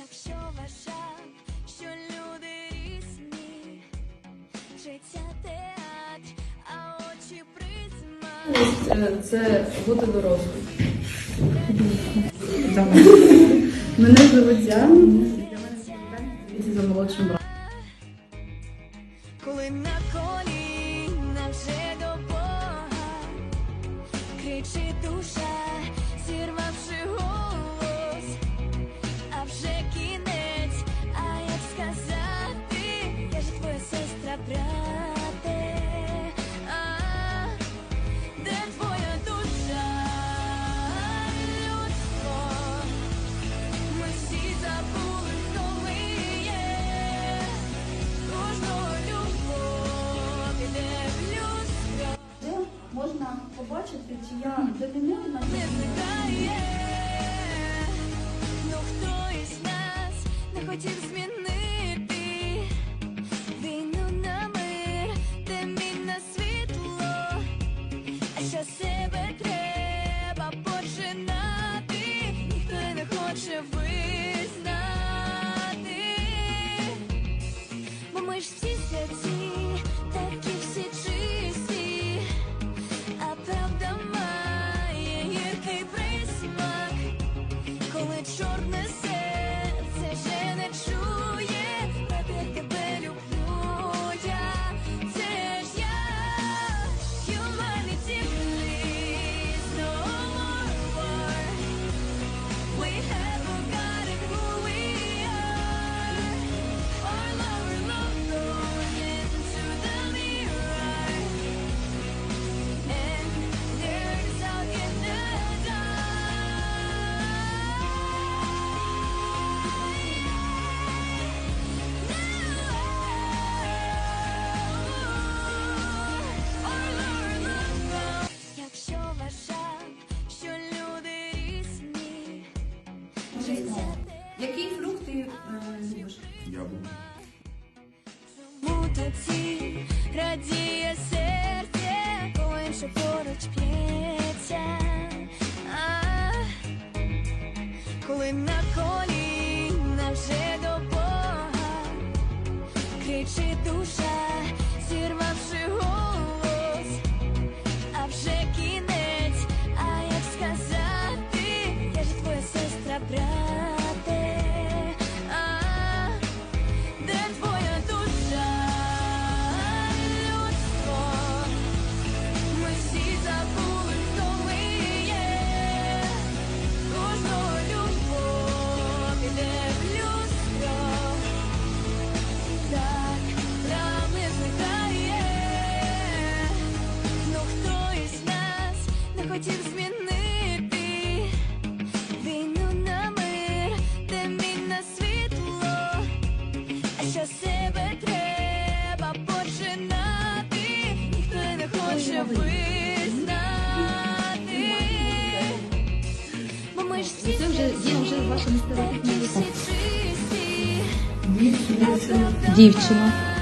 якщо вважав, що люди різні, життя театр, а очі призма. Це бути дорослим. Мене звуть Діана, для за молодшим братом. побачити, чи я домінирую на the. Який фрукт ти е, любиш? Яблуко. Чому-то ці радіє серце, коли що поруч п'ється. А, Коли на коліна вже до Бога кричить душа. що себе треба починати, ніхто не хоче визнати. Бо ми ж всі Це вже є вже ваша містеративна чисті. Дівчина.